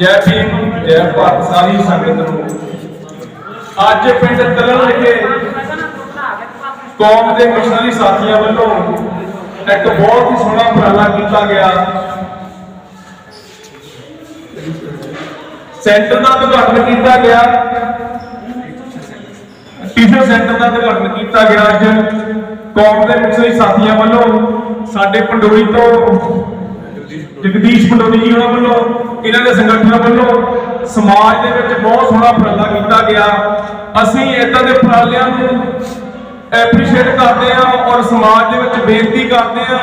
ਜੈ ਭੀਮ ਜੈ ਭਾਰਤ। ਸਾਰੀ ਸੰਗਤ ਨੂੰ ਅੱਜ ਪਿੰਡ ਤਲਣ ਵਿਖੇ ਕੌਮ ਦੇ ਮਿਸ਼ਨਰੀ ਸਾਥੀਆਂ ਵੱਲੋਂ ਇੱਕ ਬਹੁਤ ਹੀ ਸੋਹਣਾ ਉਪਰਾਲਾ ਕੀਤਾ ਗਿਆ। ਸੈਂਟਰ ਦਾ ਉਦਘਾਟਨ ਕੀਤਾ ਗਿਆ। ਟੀਚਰ ਸੈਂਟਰ ਦਾ ਉਦਘਾਟਨ ਕੀਤਾ ਗਿਆ ਅੱਜ। ਕੌਮ ਦੇ ਮਿਸ਼ਨਰੀ ਸਾਥੀਆਂ ਵੱਲੋਂ ਸਾਡੇ ਪੰਡੋਰੀ ਤੋਂ ਜਗਦੀਸ਼ ਪੰਡੋਰੀ ਜੀ ਉਹਨਾਂ ਵੱਲੋਂ, ਇਹਨਾਂ ਦੇ ਸੰਗਠਨਾਂ ਵੱਲੋਂ ਸਮਾਜ ਦੇ ਵਿੱਚ ਬਹੁਤ ਸੋਹਣਾ ਉਪਰਾਲਾ ਕੀਤਾ ਗਿਆ। ਅਸੀਂ ਇਦਾਂ ਦੇ ਉਪਰਾਲਿਆਂ ਨੂੰ ਐਪਰੀਸ਼ੀਏਟ ਕਰਦੇ ਹਾਂ ਔਰ ਸਮਾਜ ਦੇ ਵਿੱਚ ਬੇਨਤੀ ਕਰਦੇ ਹਾਂ।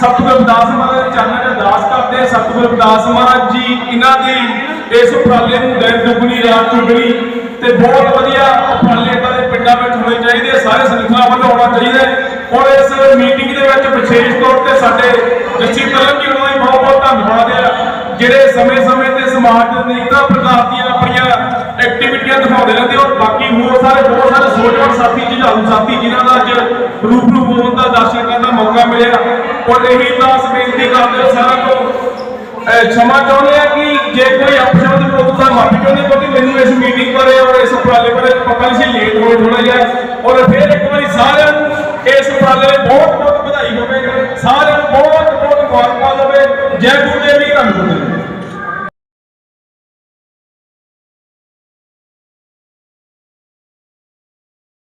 ਸਤਿਗੁਰੂ ਰਵਿਦਾਸ ਮਹਾਰਾਜ ਦੇ ਚਰਨਾਂ 'ਚ ਅਰਦਾਸ ਕਰਦੇ ਹਾਂ। ਸਤਿਗੁਰੂ ਰਵਿਦਾਸ ਮਹਾਰਾਜ ਜੀ, ਇਹਨਾਂ ਦੀ ਇਸ ਉਪਰਾਲੇ ਨੂੰ ਦਿਨ ਦੁਗਣੀ, ਰਾਤ ਚੁਗਣੀ ਤੇ ਬਹੁਤ ਵਧੀਆ ਉਪਰਾਲੇ ਇਦਾਂ ਦੇ ਪਿੰਡਾਂ ਵਿੱਚ ਹੋਣੇ ਚਾਹੀਦੇ ਸਾਰੇ ਸੰਗਠਨਾਂ ਵੱਲੋਂ ਹੋਣਾ ਚਾਹੀਦਾ ਔਰ ਇਸ ਮੀਟਿੰਗ ਦੇ ਵਿੱਚ ਵਿਸ਼ੇਸ਼ ਤੌਰ ਤੇ ਸਾਡੇ ਜੱਸੀ ਤਲਮ ਜੀ ਉਹਨਾਂ ਦਾ ਬਹੁਤ ਬਹੁਤ ਧੰਨਵਾਦ ਆ ਜਿਹੜੇ ਸਮੇਂ-ਸਮੇਂ ਤੇ ਸਮਾਜ ਨੂੰ ਨੇਤਾ ਪ੍ਰਕਾਰ ਦੀਆਂ ਆਪਣੀਆਂ ਐਕਟੀਵਿਟੀਆਂ ਦਿਖਾਉਂਦੇ ਰਹਿੰਦੇ ਔਰ ਬਾਕੀ ਹੋਰ ਸਾਰੇ ਬਹੁਤ ਸਾਰੇ ਸੋਝਵਾਨ ਸਾਥੀ ਜਿਹਾਲੂ ਸਾਥੀ ਜਿਨ੍ਹਾਂ ਦਾ ਅੱਜ ਰੂਪ ਹੋਣ ਦਾ ਦਰਸ਼ਕਾਂ ਦਾ ਮੌਕਾ ਮਿਲਿਆ। ਔਰ ਇਹੀ ਦਾਸ ਬੇਨਤੀ ਕਰਦੇ ਹਾਂ ਸਾਰਾ ਕੋ ਛਮਾ ਚਾਹੁੰਦੇ ਆ ਕਿ ਜੇ ਕੋਈ ਅਪਸ਼ਬਦ ਬੋਲਦਾ ਮਾਫੀ ਚਾਹੁੰਦੇ ਕਿਉਂਕਿ ਮੈਨੂੰ ਇਸ ਮੀਟਿੰਗ ਬਾਰੇ ਔਰ ਇਸ ਉਪਰਾਲੇ ਬਾਰੇ ਪਤਾ ਨਹੀਂ ਸੀ ਲੇਟ ਹੋਏ ਥੋੜਾ ਜਿਹਾ। ਔਰ ਫਿਰ ਇੱਕ ਵਾਰੀ ਸਾਰਿਆਂ ਨੂੰ ਇਸ ਉਪਰਾਲੇ ਲਈ ਬਹੁਤ ਬਹੁਤ ਵਧਾਈ ਹੋਵੇ। ਸਾਰੇ